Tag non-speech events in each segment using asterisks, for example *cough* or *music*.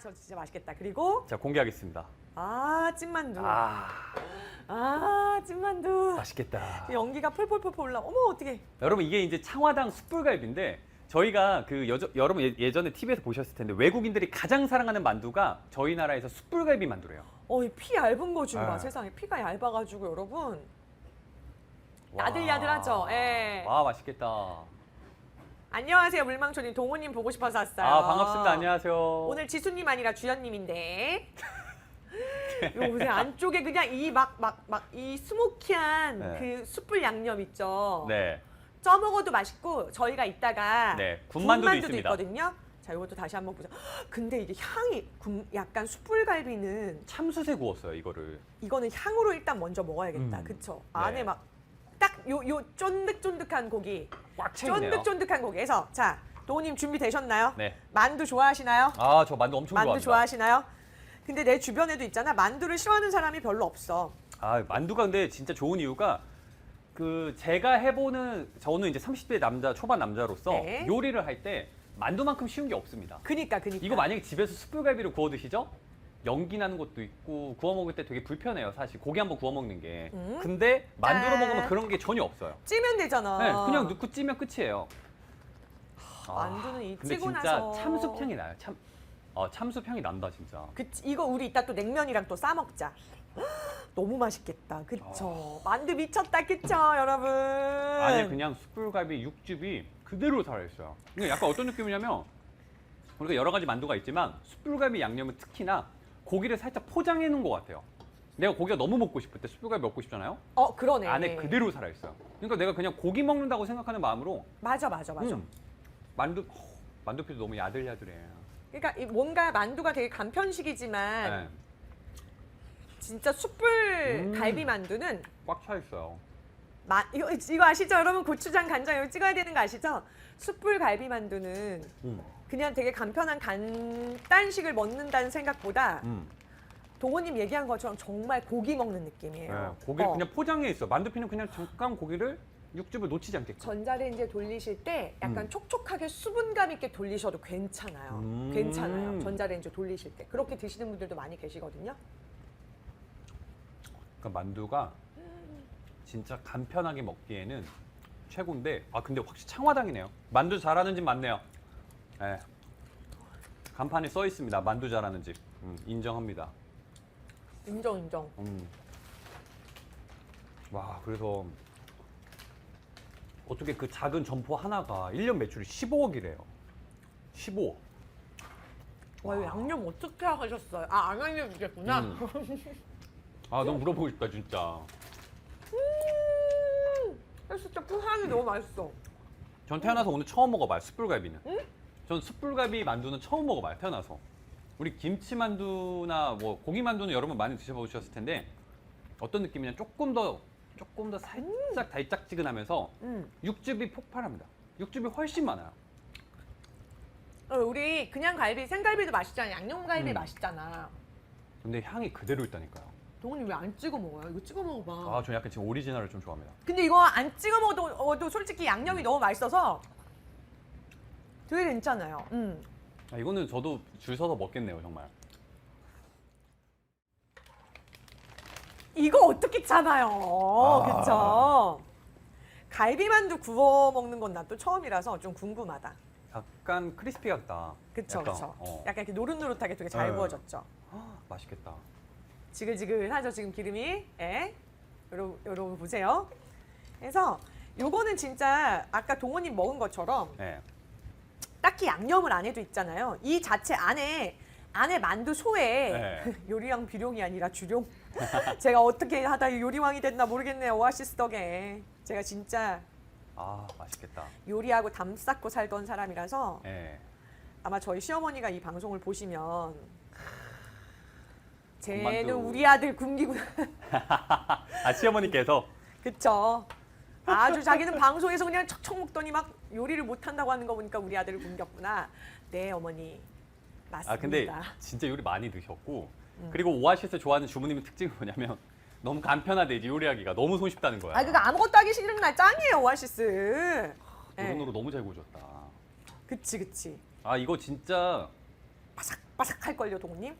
저 진짜 맛있겠다. 그리고 자 공개하겠습니다. 아 찐만두. 아 아 찐만두. 맛있겠다. 연기가 펄펄펄펄 올라. 어머 어떻게? 여러분 이게 이제 창화당 숯불갈비인데 저희가 그 여저, 여러분 예- 예전에 TV에서 보셨을 텐데 외국인들이 가장 사랑하는 만두가 저희 나라에서 숯불갈비 만두래요. 어이 피 얇은 거 좀 봐. 아. 세상에 피가 얇아가지고 여러분. 와. 야들야들하죠? 예. 와 맛있겠다. 안녕하세요 물망초님 동호님 보고 싶어서 왔어요. 아 반갑습니다. 안녕하세요. 오늘 지수님 아니라 주연님인데. 이거 보세요 안쪽에 그냥 이 막 막 막 이 스모키한 네. 그 숯불 양념 있죠. 네. 쪄 먹어도 맛있고 저희가 이따가 네, 군만두도 있습니다. 있거든요. 자 이것도 다시 한번 보자. 근데 이게 향이 군- 약간 숯불갈비는 참숯에 구웠어요 이거를. 이거는 향으로 일단 먼저 먹어야겠다. 음. 그쵸? 네. 안에 막딱 요 요 쫀득쫀득한 고기, 꽉 채우네요. 쫀득쫀득한 고기에서 자 도우님 준비 되셨나요? 네. 만두 좋아하시나요? 아 저 만두 엄청 만두 좋아합니다. 좋아하시나요? 근데 내 주변에도 있잖아 만두를 싫어하는 사람이 별로 없어. 아 만두가 근데 진짜 좋은 이유가 그 제가 해보는 저는 이제 30대 남자 초반 남자로서 네. 요리를 할 때 만두만큼 쉬운 게 없습니다. 그니까 그니까. 이거 만약에 집에서 숯불갈비를 구워 드시죠? 연기 나는 것도 있고 구워 먹을 때 되게 불편해요 사실 고기 한번 구워 먹는 게. 음. 근데 만두로 짠. 먹으면 그런 게 전혀 없어요. 찌면 되잖아. 네, 그냥 넣고 찌면 끝이에요. 아, 만두는 이 근데 찌고 진짜 나서 참숯 향이 나요. 참, 어, 참숯 향이 난다 진짜. 그 이거 우리 이따 또 냉면이랑 또 싸 먹자. *gasps* 너무 맛있겠다. 그쵸? 만두 미쳤다. 그쵸, 여러분? 안에 그냥 숯불갈비 육즙이 그대로 살아있어요. 이게 약간 어떤 느낌이냐면 우리가 여러 가지 만두가 있지만 숯불갈비 양념은 특히나 고기를 살짝 포장해 놓은 것 같아요. 내가 고기가 너무 먹고 싶을 때 숯불갈비 먹고 싶잖아요. 어, 그러네. 안에 그대로 살아 있어요. 그러니까 내가 그냥 고기 먹는다고 생각하는 마음으로 맞아, 맞아, 맞아. 음, 만두 어, 만두피도 너무 야들야들해. 그러니까 이 뭔가 만두가 되게 간편식이지만 네, 진짜 숯불 음. 갈비 만두는 꽉 차 있어요. 마, 이거, 이거 아시죠? 여러분 고추장 간장 이거 찍어야 되는 거 아시죠? 숯불 갈비 만두는 음, 그냥 되게 간편한 간단식을 먹는다는 생각보다 음. 동호님 얘기한 것처럼 정말 고기 먹는 네, 느낌이에요. 고기를 어. 그냥 포장해 있어. 만두피는 그냥 잠깐 고기를 육즙을 놓치지 않게끔. 전자레인지에 돌리실 때 약간 음. 촉촉하게 수분감 있게 돌리셔도 괜찮아요. 음. 괜찮아요. 전자레인지 돌리실 때. 그렇게 드시는 분들도 많이 계시거든요. 그러니까 만두가 진짜 간편하게 먹기에는 최고인데 아 근데 확실히 창화당이네요. 만두 잘하는 집 맞네요. 예. 간판에 써 있습니다. 만두 잘하는 집 음, 인정합니다. 인정, 인정. 음. 와 그래서 어떻게 그 작은 점포 하나가 1년 매출이 15억이래요. 15억. 와, 이거 양념 어떻게 하셨어요? 아, 안 알려주겠구나. 음. 아 너무 물어보고 싶다 진짜. 음, 진짜 풍향이 너무 맛있어. 전 태어나서 오늘 처음 먹어봐요 숯불갈비는. 전 숯불갈비 만두는 처음 먹어봐요 태어나서. 우리 김치 만두나 뭐 고기 만두는 여러분 많이 드셔보셨을 텐데 어떤 느낌이냐 조금 더 조금 더 살짝 달짝지근하면서 음. 육즙이 폭발합니다. 육즙이 훨씬 많아요. 어, 우리 그냥 갈비, 생갈비도 맛있잖아. 양념갈비 음. 맛있잖아. 근데 향이 그대로 있다니까요. 동훈이 왜 안 찍어 먹어요? 이거 찍어 먹어봐. 아, 저 약간 지금 오리지널을 좀 좋아합니다. 근데 이거 안 찍어 먹어도 어, 솔직히 양념이 너무 맛있어서 되게 괜찮아요. 음. 아, 이거는 저도 줄 서서 먹겠네요, 정말. 이거 어떻게 참아요? 아. 그쵸? 갈비만두 구워 먹는 건나또 처음이라서 좀 궁금하다. 약간 크리스피 같다. 그쵸, 약간, 그쵸. 어. 약간 이렇게 노릇노릇하게 되게 잘 네. 구워졌죠. 아, 맛있겠다. 지글지글하죠, 지금 기름이. 예. 여러분, 여러분 보세요. 그래서 요거는 진짜 아까 동호님 먹은 것처럼 네. 딱히 양념을 안 해도 있잖아요. 이 자체 안에 안에 만두 소에 네. *laughs* 요리왕 비룡이 아니라 주룡. *laughs* 제가 어떻게 하다 요리왕이 됐나 모르겠네요. 오아시스 덕에 제가 진짜 아, 맛있겠다. 요리하고 담 쌓고 살던 사람이라서 네. 아마 저희 시어머니가 이 방송을 보시면 쟤는 엄마도. 우리 아들 굶기고 *laughs* 아, 시어머니께서 그쵸. 아주 자기는 방송에서 그냥 척척 먹더니 막 요리를 못 한다고 하는 거 보니까 우리 아들을 굶겼구나. 네 어머니 맞습니다. 아 근데 진짜 요리 많이 드셨고 음. 그리고 오아시스 좋아하는 주부님의 특징이 뭐냐면 너무 간편하대 요리하기가 너무 손쉽다는 거야. 아 그거 아무것도 하기 싫은 날 짱이에요 오아시스. 예. 노릇노릇 너무 잘 구워졌다. 그치 그치. 아 이거 진짜 바삭바삭할걸요, 동님.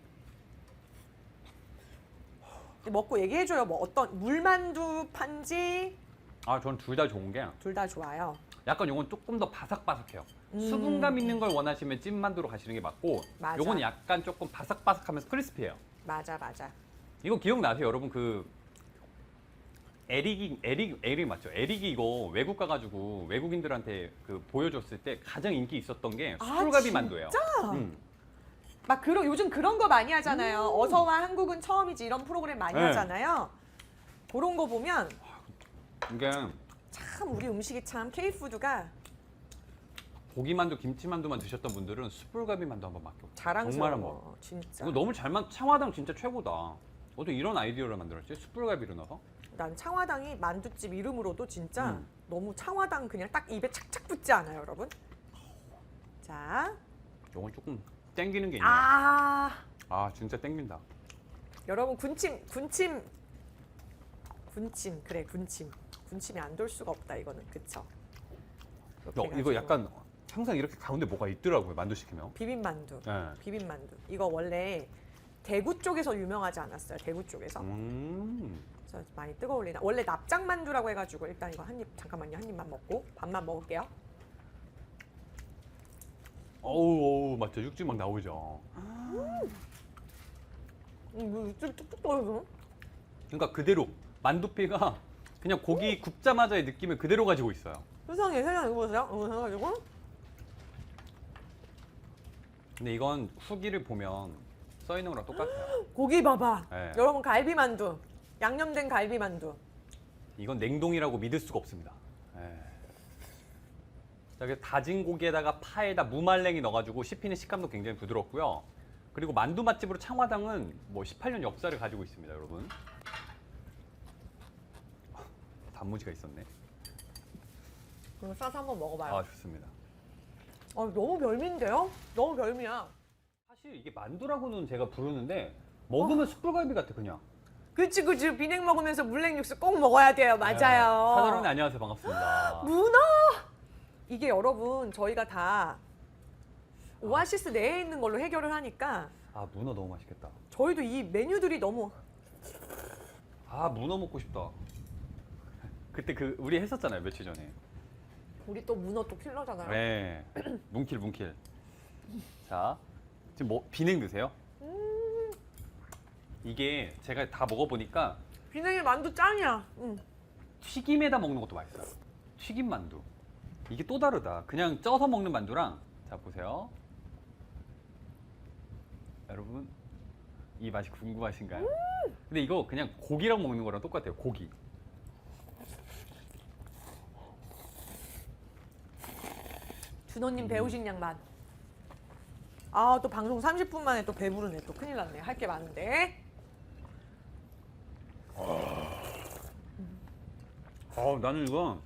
먹고 얘기해줘요. 뭐 어떤 물만두 판지 아, 저는 둘다 좋은 게 둘 다 좋아요. 약간 요건 조금 더 바삭바삭해요. 음. 수분감 있는 걸 원하시면 찐만두로 가시는 게 맞고 맞아. 요건 약간 조금 바삭바삭하면서 크리스피해요. 맞아, 맞아. 이거 기억나세요, 여러분? 그 에릭이 에릭 에릭 맞죠? 에릭이 이거 외국 가가지고 외국인들한테 그 보여줬을 때 가장 인기 있었던 게 아, 숯불갈비 만두예요. 진짜? 음. 막 그런 요즘 그런 거 많이 하잖아요. 어서와 한국은 처음이지 이런 프로그램 많이 네. 하잖아요. 그런 거 보면 이게 참 우리 음식이 참 K푸드가 고기만두, 김치만두만 드셨던 분들은 숯불갈비 만두 한번 맡겨. 자랑스러워. 정말 한번. 진짜. 이거 너무 잘만 창화당 진짜 최고다. 어떻게 이런 아이디어를 만들었지? 숯불갈비로 넣어서? 난 창화당이 만두집 이름으로도 진짜 음. 너무 창화당 그냥 딱 입에 착착 붙지 않아요, 여러분? 자, 이건 조금 땡기는 게 있네요. 아, 아 진짜 땡긴다. 여러분 군침 군침 군침 그래 군침 군침이 안 돌 수가 없다 이거는 그쵸? 이렇게 어, 이거 해가지고. 약간 항상 이렇게 가운데 뭐가 있더라고요. 만두 시키면. 비빔만두. 네. 비빔만두. 이거 원래 대구 쪽에서 유명하지 않았어요? 대구 쪽에서. 음. 그래서 많이 뜨거울리나. 원래 납작만두라고 해가지고 일단 이거 한 입 잠깐만요 한 입만 먹고 밥만 먹을게요. 어우, 어우, 맞죠. 육즙 막 나오죠. 음, 이거 육즙 뚝뚝 떨어져. 그러니까 그대로 만두피가 그냥 고기 굽자마자의 느낌을 그대로 가지고 있어요. 세상에 세상에 이거 보세요. 이거 해가지고 근데 이건 후기를 보면 써 있는 거랑 똑같아요. *gasps* 고기 봐봐. 네. 여러분 갈비 만두. 양념된 갈비 만두. 이건 냉동이라고 믿을 수가 없습니다. 예. 자, 그래서 다진 고기에다가 파에다 무말랭이 넣어가지고 씹히는 식감도 굉장히 부드럽고요. 그리고 만두 맛집으로 창화당은 뭐 18년 역사를 가지고 있습니다, 여러분. 단무지가 있었네. 그럼 싸서 한번 먹어봐요. 아, 좋습니다. 아, 너무 별미인데요? 너무 별미야. 사실 이게 만두라고는 제가 부르는데 먹으면 숯불갈비 같아, 그냥. 그치 그치 비냉 먹으면서 물냉 육수 꼭 먹어야 돼요. 맞아요. 사장님 안녕하세요, 반갑습니다. 문어 이게 여러분 저희가 다 오아시스 내에 있는 걸로 해결을 하니까 아, 문어 너무 맛있겠다. 저희도 이 메뉴들이 너무 아, 문어 먹고 싶다. 그때 그 우리 했었잖아요, 며칠 전에. 우리 또 문어 또 킬러잖아요. 네. *clears throat* 뭉킬 뭉킬. 자, 지금 뭐 비냉 드세요? 이게 제가 다 먹어보니까 비냉이 만두 짱이야. 응. 튀김에다 먹는 것도 맛있어요. 튀김 만두. 이게 또 다르다. 그냥 쪄서 먹는 만두랑 자 보세요. 여러분 이 맛이 궁금하신가요? 근데 이거 그냥 고기랑 먹는 거랑 똑같아요. 고기. 준호님 배우신 양반. 아 또 방송 30분 만에 또 배부르네. 또 큰일 났네. 할 게 많은데. 아 나는 이거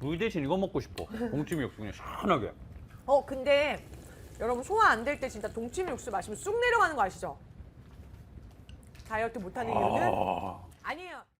물 대신 이거 먹고 싶어. 공찜 육수 그냥 시원하게. 어 근데 여러분 소화 안 될 때 진짜 동치미 육수 마시면 쑥 내려가는 거 아시죠? 다이어트 못하는 이유는 아.